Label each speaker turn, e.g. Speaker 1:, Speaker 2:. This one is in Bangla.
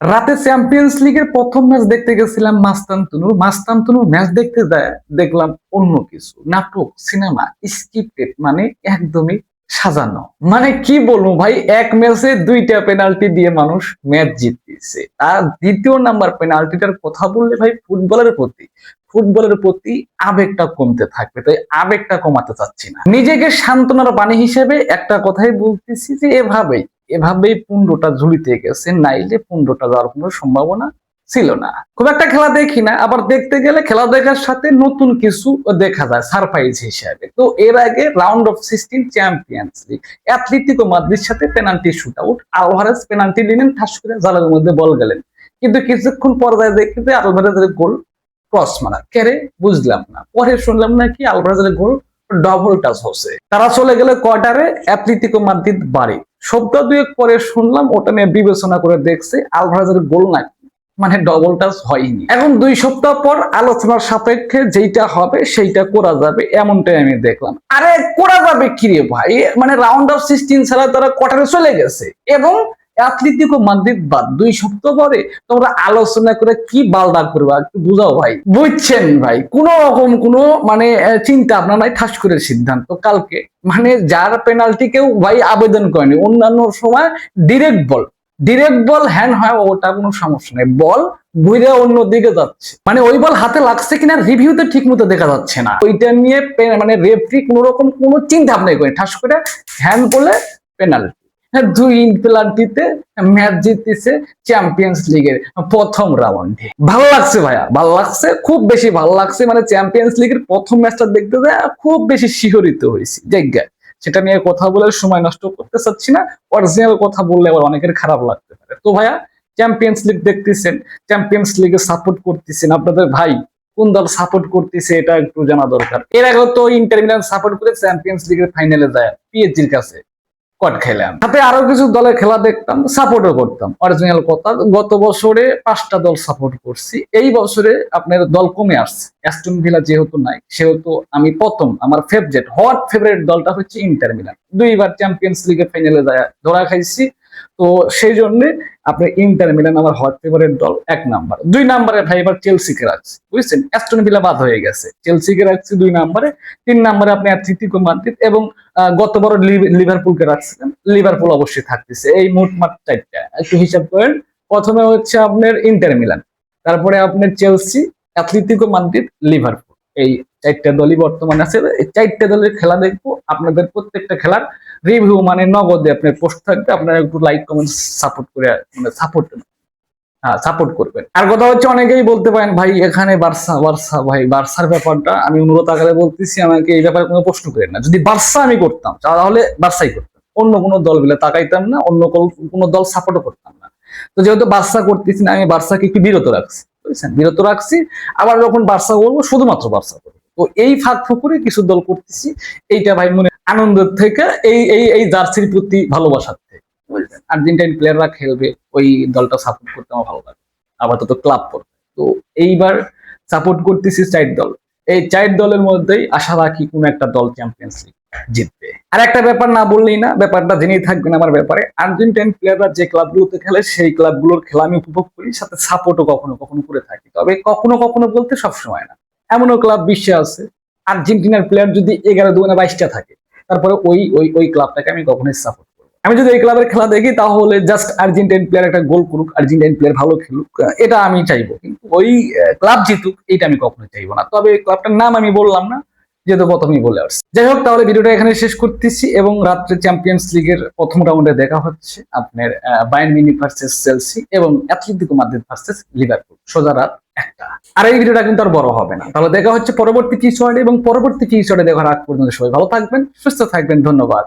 Speaker 1: রাতে চ্যাম্পিয়ন্স লিগের প্রথম ম্যাচ দেখতে গেছিলাম মাস্তান তুনুর মাস্তান তুনুর ম্যাচ দেখতে যায়, দেখলাম অন্য কিছু। নাটক সিনেমা স্ক্রিপ্টেড মানে একদমই সাজানো। মানে কি বলব ভাই, এক ম্যাচে দুইটা পেনাল্টি দিয়ে মানুষ ম্যাচ জিততেছে। আর দ্বিতীয় নাম্বার পেনাল্টিটার কথা বললে ভাই, ফুটবলের প্রতি ফুটবলের প্রতি আবেগটা কমতে থাকবে। তাই আবেগটা কমাতে চাচ্ছি না। নিজেকে সান্ত্বনার বাণী হিসেবে একটা কথাই বলতেছি যে, এভাবেই এভাবেই পুন্ডটা ঝুলিতে গেছে, নাইলে পুন্ডটা যাওয়ার কোনো সম্ভাবনা ছিল না। খুব একটা খেলা দেখি না, আবার দেখতে গেলে খেলা দেখার সাথে নতুন কিছু দেখা যায় সারপ্রাইজ হিসাবে। তো এর আগে round of sixteen Champions League Atletico Madrid সাথে penalty shoot out Alvarez penalty নিলেন, ঠাস করে জালের মধ্যে বল গেলেন। কিন্তু কিছুক্ষণ পর্যায়ে দেখতে আলভারেজের গোল ক্রস মারা। কেরে বুঝলাম না। পরে শুনলাম নাকি আলভারেজের গোল ডবল টাচ হচ্ছে। তারা চলে গেলে কোয়ার্টারে অ্যাথলেটিকো মাদ্রিদ বাড়ি। সপ্তাহ দুয়েক পরে শুনলাম, ওটা নিয়ে বিবেচনা করে দেখছি আলভারাজের গোল নাই মানে ডবল টাচ হয়নি। এখন দুই সপ্তাহ পর আলোচনার সাপেক্ষে যেইটা হবে, সেইটা করা যাবে, এমনটাই আমি দেখলাম। আরে, করা যাবে কি রে ভাই? মানে রাউন্ড অফ সিক্সটিন ছাড়া তারা কোয়ার্টারে চলে গেছে। এবং অ্যাথলেটিকো মাদ্রিদ বাদ, দুই সপ্তাহ পরে তোমরা আলোচনা করে কি বালদা করবা একটু বুঝাও ভাই। বুঝছেন ভাই, কোন রকম কোনো মানে চিন্তা আপনার নাই, ঠাস করে সিদ্ধান্ত। কালকে মানে যার পেনাল্টি কেউ ভাই আবেদন করেনি, অন্যান্য সময় direct ball direct ball hand হয়, ওটা কোনো সমস্যা নেই। বল ঘুরে অন্য দিকে যাচ্ছে। মানে ওই বল হাতে লাগছে কিনা রিভিউতে ঠিক মতো দেখা যাচ্ছে না। ওইটা নিয়ে মানে রেফরি কোনো রকম কোনো চিন্তা ভাবনা করে ঠাস করে হ্যান্ড বলে পেনাল্টি দুই পেনাল্টিতে ম্যাচ জিততেছে চ্যাম্পিয়ন্স লিগের প্রথম রাউন্ডে ভালো লাগছে ভাইয়া, ভালো লাগছে, খুব বেশি ভালো লাগছে মানে চ্যাম্পিয়ন্স লিগের প্রথম ম্যাচটা দেখতে যায় খুব বেশি শিহরিত হয়েছি জায়গায় সেটা নিয়ে কথা বলে সময় নষ্ট করতে চাচ্ছি না অরিজিনাল কথা বললে আবার অনেকের খারাপ লাগতে পারে। তো ভাইয়া চ্যাম্পিয়ন্স লিগ দেখতেছেন চ্যাম্পিয়ন্স লিগে সাপোর্ট করতেছেন আপনাদের ভাই, কোন দল সাপোর্ট করতেছে এটা একটু জানা দরকার। এর আগে তো ইন্টার মিলান সাপোর্ট করে চ্যাম্পিয়ন্স লিগের ফাইনালে যায় পিএসজির কাছে। কট খেলাম। সাথে আরও কিছু দলের খেলা দেখতাম সাপোর্টও করতাম। অরিজিনাল কথা, গত বছরে পাঁচটা দল সাপোর্ট করছি। এই বছরে আপনার দল কমে আসছে। অ্যাস্টন ভিলা যেহেতু নাই, সেহেতু আমি প্রথম, আমার ফেভারিট হট ফেভারিট দলটা হচ্ছে ইন্টার মিলান দুইবার চ্যাম্পিয়ন্স লিগের ফাইনালে যায়, ধরা খাইছি। তো সেই জন্য আপনার ইন্টার মিলান আমার হট ফেভারিট দল, এক নাম্বার দুই নাম্বারে ভাই এবার চেলসিকে রাখছি, বুঝছেন? অ্যাস্টন ভিলা বাদ হয়ে গেছে। চেলসিকে রাখছি দুই নাম্বারে তিন নাম্বারে আপনি অ্যাথলেটিকো মাদ্রিদ এবং গত বড় লিভারপুলকে রাখছিলেন লিভারপুল অবশ্যই থাকতেছে, এই মোট মাঠ চারটা। একটু হিসাব করেন, প্রথমে হচ্ছে আপনার ইন্টার মিলান তারপরে আপনার চেলসি অ্যাথলেটিকো মাদ্রিদ লিভারপুল এই চারটা দলই বর্তমানে আছে, এই চারটা দলের খেলা দেখব, আপনাদের প্রত্যেকটা খেলার রিভিউ মানে নগদে আপনার পোস্ট থাকবে, আপনারা একটু লাইক কমেন্ট সাপোর্ট করে মানে সাপোর্ট হ্যাঁ সাপোর্ট করবেন। আর কথা হচ্ছে অনেকেই বলতে পারেন, ভাই, এখানে বার্সা বার্সা, ভাই, বার্সার ব্যাপারটা আমি অনুরোধ আকারে বলতেছি, আমাকে এই ব্যাপারে কোনো প্রশ্ন করেন না। যদি বার্সা আমি করতাম, তাহলে বার্সাই করতাম। অন্য কোনো দল বলে তাকাইতাম না, অন্য কোন- দল সাপোর্টও করতাম না। তো যেহেতু বার্সা করতেছি না, আমি বার্সাকে একটু বিরত রাখছি, বুঝছেন? বিরত রাখছি, আবার যখন বার্সা করব, শুধুমাত্র বার্সা করব। তো এই ফাঁক ফুকুরে কিছু দল করতেছি, এইটা ভাই মনে আনন্দের থেকে এই এই এই জার্সির প্রতি ভালোবাসার থেকে আর্জেন্টাইন প্লেয়াররা খেলবে, ওই দলটা সাপোর্ট করতে আমার ভালো লাগে। আপাতত ক্লাব করতে তো এইবার সাপোর্ট করতেছি চার দল। এই চার দলের মধ্যেই আশা রাখি কোন একটা দল চ্যাম্পিয়ন্স লিগ জিতবে। আর একটা ব্যাপার না বললেই না, ব্যাপারটা জেনেই থাকবেন আমার ব্যাপারে। আর্জেন্টাইন প্লেয়াররা যে ক্লাবগুলোতে খেলে, সেই ক্লাবগুলোর খেলা আমি উপভোগ করি, সাথে সাপোর্টও কখনো কখনো করে থাকি। তবে কখনো কখনো বলতে সবসময় না। এমনও ক্লাব বিশ্বে আছে। আর্জেন্টিনার প্লেয়ার যদি এগারো দুগুণে বাইশটা থাকে তারপরে ওই ওই ওই ক্লাবটাকে আমি কখনোই সাপোর্ট আমি যদি এই ক্লাবের খেলা দেখি, তাহলে জাস্ট আর্জেন্টাইন প্লেয়ার একটা গোল করুক আর্জেন্টাইন প্লেয়ার ভালো খেলুক এটা আমি চাইব। কিন্তু ওই ক্লাব জিতুক এটা আমি কখনোই চাইব না। তবে ক্লাবটার নাম আমি বললাম না, যেহেতু প্রথমেই বলে আসছি। যাই হোক, তাহলে ভিডিওটা এখানে শেষ করতেছি এবং রাত্রে চ্যাম্পিয়ন্স লিগের প্রথম রাউন্ডে দেখা হচ্ছে আপনার বায়ার্ন মিনি ভার্সেস চেলসি এবং অ্যাথলেটিকো মাদ্রিদ ভার্সেস লিভারপুল সোজা রাত। আর এই ভিডিওটা কিন্তু আর বড় হবে না। তাহলে দেখা হচ্ছে পরবর্তী কিছু এবং পরবর্তী কিছু দেখার আগ পর্যন্ত সবাই ভালো থাকবেন, সুস্থ থাকবেন, ধন্যবাদ।